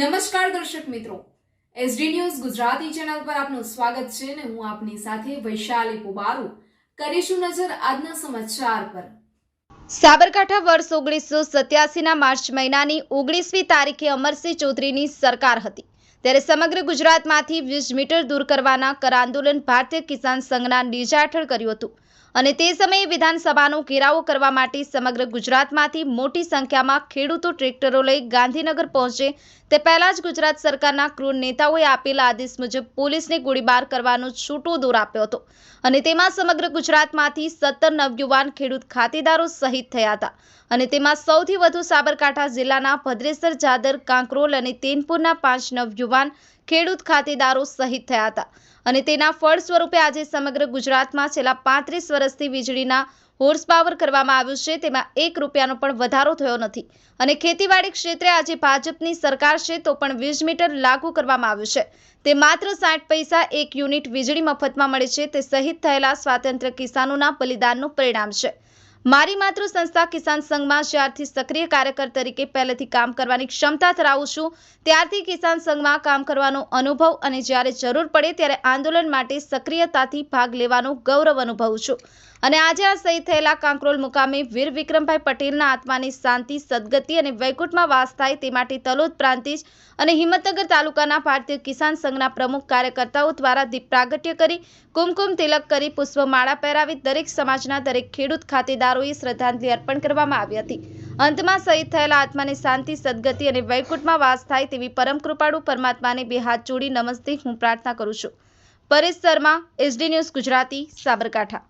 નમસ્કાર દર્શક મિત્રો. એસડી ન્યૂઝ ગુજરાતી ચેનલ પર આપનું સ્વાગત છે અને હું આપની સાથે વૈશાલી પુબારુ. કરીશું નજર આજના સમાચાર પર. સાબરકાંઠા વર્ષ ઓગણીસો સત્યાસીના માર્ચ મહિનાની ઓગણીસમી તારીખે અમરસિંહ ચૌધરીની સરકાર હતી. ત્યારે સમગ્ર ગુજરાતમાંથી વીસ મીટર દૂર કરવાના કર આંદોલન ભારતીય કિસાન સંઘના નેજા હેઠળ કર્યું હતું. અને તે સમયે વિધાનસભાનો ઘેરાવો કરવા માટે સમગ્ર ગુજરાતમાંથી મોટી સંખ્યામાં ખેડૂતો ટ્રેક્ટરો લઈ ગાંધીનગર પહોંચે તે પહેલા જ ગુજરાત સરકારના ક્રૂર નેતાઓએ આપેલા આદેશ મુજબ પોલીસને ગોળીબાર કરવાનો છૂટો દોર આપ્યો હતો. અને તેમાં સમગ્ર ગુજરાતમાંથી સત્તર નવયુવાન ખેડૂત ખાતેદારો શહીદ થયા હતા. અને તેમાં સૌથી વધુ સાબરકાંઠા જિલ્લાના ભદ્રેસર, જાદર, કાંકરોલ અને તેનપુરના પાંચ નવયુવાન ખેડૂત ખાતેદારો શહીદ થયા હતા. અને તેના ફળ સ્વરૂપે આજે સમગ્ર ગુજરાતમાં છેલ્લા પાંત્રીસ વર્ષથી વીજળીના હોર્સ પાવર કરવામાં આવ્યું છે. તેમાં એક રૂપિયાનો પણ વધારો થયો નથી. અને ખેતીવાડી ક્ષેત્રે આજે ભાજપની સરકાર છે તો પણ વીજ મીટર લાગુ કરવામાં આવ્યું છે. તે માત્ર સાઠ પૈસા એક યુનિટ વીજળી મફતમાં મળે છે. તે શહીદ થયેલા સ્વાતંત્ર્ય કિસાનોના બલિદાનનું પરિણામ છે. મારી માતૃ સંસ્થા કિસાન સંઘમાં જ્યારથી સક્રિય કાર્યકર તરીકે પહેલેથી કામ કરવાની ક્ષમતા ધરાવું છું, ત્યારથી કિસાન સંઘમાં કામ કરવાનો અનુભવ અને જ્યારે જરૂર પડે ત્યારે આંદોલન માટે સક્રિયતાથી ભાગ લેવાનો ગૌરવ અનુભવું છું. અને આજે આ શહીદ થયેલા કાંકરોલ મુકામે વીર વિક્રમભાઈ પટેલના આત્માની શાંતિ, સદગતિ અને વૈકુંઠમાં વાસ થાય તે માટે તલોદ પ્રાંતિજ અને હિંમતનગર તાલુકાના ભારતીય કિસાન સંઘના પ્રમુખ કાર્યકર્તાઓ દ્વારા દીપ પ્રાગટ્ય કરી, કુમકુમ તિલક કરી પુષ્પમાળા પહેરાવી દરેક સમાજના દરેક ખેડૂત ખાતેદારોએ શ્રદ્ધાંજલિ અર્પણ કરવામાં આવી હતી. અંતમાં શહીદ થયેલા આત્માને શાંતિ, સદગતિ અને વૈકુંઠમાં વાસ થાય તેવી પરમ કૃપાળુ પરમાત્માને બે હાથ જોડી નમસ્તે હું પ્રાર્થના કરું છું. Paresh Sharma SD news Gujarati, Sabarkantha.